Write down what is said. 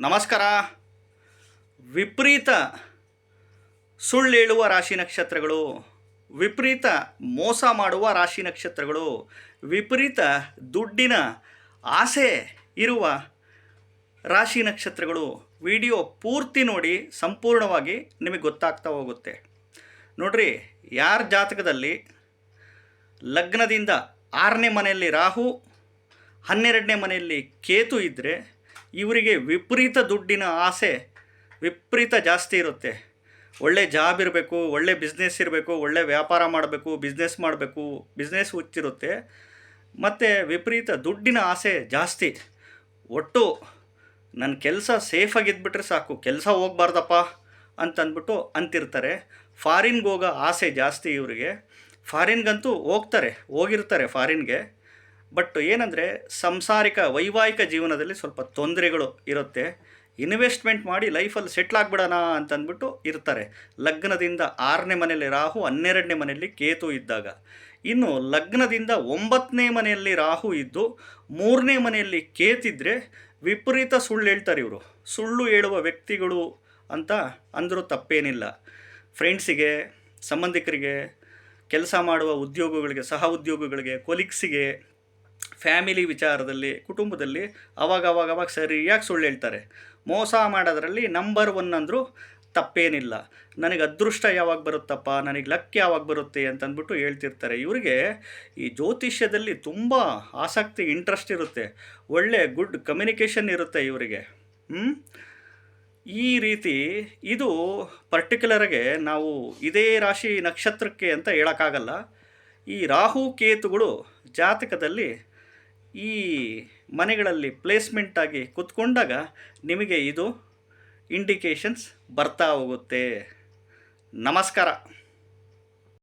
ನಮಸ್ಕಾರ. ವಿಪರೀತ ಸುಳ್ಳೇಳುವ ರಾಶಿ ನಕ್ಷತ್ರಗಳು, ವಿಪರೀತ ಮೋಸ ಮಾಡುವ ರಾಶಿ ನಕ್ಷತ್ರಗಳು, ವಿಪರೀತ ದುಡ್ಡಿನ ಆಸೆ ಇರುವ ರಾಶಿ ನಕ್ಷತ್ರಗಳು. ವಿಡಿಯೋ ಪೂರ್ತಿ ನೋಡಿ, ಸಂಪೂರ್ಣವಾಗಿ ನಿಮಗೆ ಗೊತ್ತಾಗ್ತಾ ಹೋಗುತ್ತೆ. ನೋಡ್ರಿ, ಯಾರ ಜಾತಕದಲ್ಲಿ ಲಗ್ನದಿಂದ ಆರನೇ ಮನೆಯಲ್ಲಿ ರಾಹು, ಹನ್ನೆರಡನೇ ಮನೆಯಲ್ಲಿ ಕೇತು ಇದ್ದರೆ ಇವರಿಗೆ ವಿಪರೀತ ದುಡ್ಡಿನ ಆಸೆ, ವಿಪರೀತ ಜಾಸ್ತಿ ಇರುತ್ತೆ. ಒಳ್ಳೆ ಜಾಬ್ ಇರಬೇಕು, ಒಳ್ಳೆ ಬಿಸ್ನೆಸ್ ಇರಬೇಕು, ಒಳ್ಳೆ ವ್ಯಾಪಾರ ಮಾಡಬೇಕು ಬಿಸ್ನೆಸ್ ಮಾಡಬೇಕು ಬಿಸ್ನೆಸ್ ಹುಚ್ಚಿರುತ್ತೆ. ಮತ್ತು ವಿಪರೀತ ದುಡ್ಡಿನ ಆಸೆ ಜಾಸ್ತಿ. ಒಟ್ಟು ನನ್ನ ಕೆಲಸ ಸೇಫಾಗಿದ್ಬಿಟ್ರೆ ಸಾಕು, ಕೆಲಸ ಹೋಗ್ಬಾರ್ದಪ್ಪ ಅಂತಂದ್ಬಿಟ್ಟು ಅಂತಿರ್ತಾರೆ. ಫಾರಿನ್ಗೆ ಹೋಗೋ ಆಸೆ ಜಾಸ್ತಿ ಇವರಿಗೆ. ಫಾರಿನ್ಗಂತೂ ಹೋಗ್ತಾರೆ, ಹೋಗಿರ್ತಾರೆ ಫಾರಿನ್ಗೆ ಬಟ್ ಏನಂದರೆ ಸಂಸಾರಿಕ, ವೈವಾಹಿಕ ಜೀವನದಲ್ಲಿ ಸ್ವಲ್ಪ ತೊಂದರೆಗಳು ಇರುತ್ತೆ. ಇನ್ವೆಸ್ಟ್ಮೆಂಟ್ ಮಾಡಿ ಲೈಫಲ್ಲಿ ಸೆಟ್ಲ್ ಆಗ್ಬಿಡೋಣ ಅಂತಂದ್ಬಿಟ್ಟು ಇರ್ತಾರೆ. ಲಗ್ನದಿಂದ ಆರನೇ ಮನೆಯಲ್ಲಿ ರಾಹು, ಹನ್ನೆರಡನೇ ಮನೆಯಲ್ಲಿ ಕೇತು ಇದ್ದಾಗ. ಇನ್ನು ಲಗ್ನದಿಂದ ಒಂಬತ್ತನೇ ಮನೆಯಲ್ಲಿ ರಾಹು ಇದ್ದು, ಮೂರನೇ ಮನೆಯಲ್ಲಿ ಕೇತಿದ್ರೆ ವಿಪರೀತ ಸುಳ್ಳು ಹೇಳ್ತಾರೆ ಇವರು. ಸುಳ್ಳು ಹೇಳುವ ವ್ಯಕ್ತಿಗಳು ಅಂತ ಅಂದರೂ ತಪ್ಪೇನಿಲ್ಲ. ಫ್ರೆಂಡ್ಸಿಗೆ, ಸಂಬಂಧಿಕರಿಗೆ, ಕೆಲಸ ಮಾಡುವ ಉದ್ಯೋಗಗಳಿಗೆ, ಸಹ ಉದ್ಯೋಗಗಳಿಗೆ ಕೊಲೀಗ್ಸಿಗೆ ಫ್ಯಾಮಿಲಿ ವಿಚಾರದಲ್ಲಿ, ಕುಟುಂಬದಲ್ಲಿ ಅವಾಗ ಅವಾಗ ಅವಾಗ ಸರಿಯಾಗಿ ಸುಳ್ಳು ಹೇಳ್ತಾರೆ. ಮೋಸ ಮಾಡೋದ್ರಲ್ಲಿ ನಂಬರ್ ಒನ್ ಅಂದರೂ ತಪ್ಪೇನಿಲ್ಲ. ನನಗೆ ಅದೃಷ್ಟ ಯಾವಾಗ ಬರುತ್ತಪ್ಪ? ನನಗೆ ಲಕ್ ಯಾವಾಗ ಬರುತ್ತೆ ಅಂತಂದ್ಬಿಟ್ಟು ಹೇಳ್ತಿರ್ತಾರೆ. ಇವರಿಗೆ ಈ ಜ್ಯೋತಿಷ್ಯದಲ್ಲಿ ತುಂಬ ಆಸಕ್ತಿ ಇಂಟ್ರೆಸ್ಟ್ ಇರುತ್ತೆ. ಒಳ್ಳೆ ಗುಡ್ ಕಮ್ಯುನಿಕೇಷನ್ ಇರುತ್ತೆ ಇವರಿಗೆ. ಈ ರೀತಿ ಇದು ಪರ್ಟಿಕ್ಯುಲರಾಗೆ ನಾವು ಇದೇ ರಾಶಿ ನಕ್ಷತ್ರಕ್ಕೆ ಅಂತ ಹೇಳೋಕ್ಕಾಗಲ್ಲ. ಈ ರಾಹು, ಕೇತುಗಳು ಜಾತಕದಲ್ಲಿ ಈ ಮನೆಗಳಲ್ಲಿ ಪ್ಲೇಸ್ಮೆಂಟ್ ಆಗಿ ಕೂತ್ಕೊಂಡಾಗ ನಿಮಗೆ ಇದು ಇಂಡಿಕೇಶನ್ಸ್ ಬರ್ತಾ ಹೋಗುತ್ತೆ. ನಮಸ್ಕಾರ.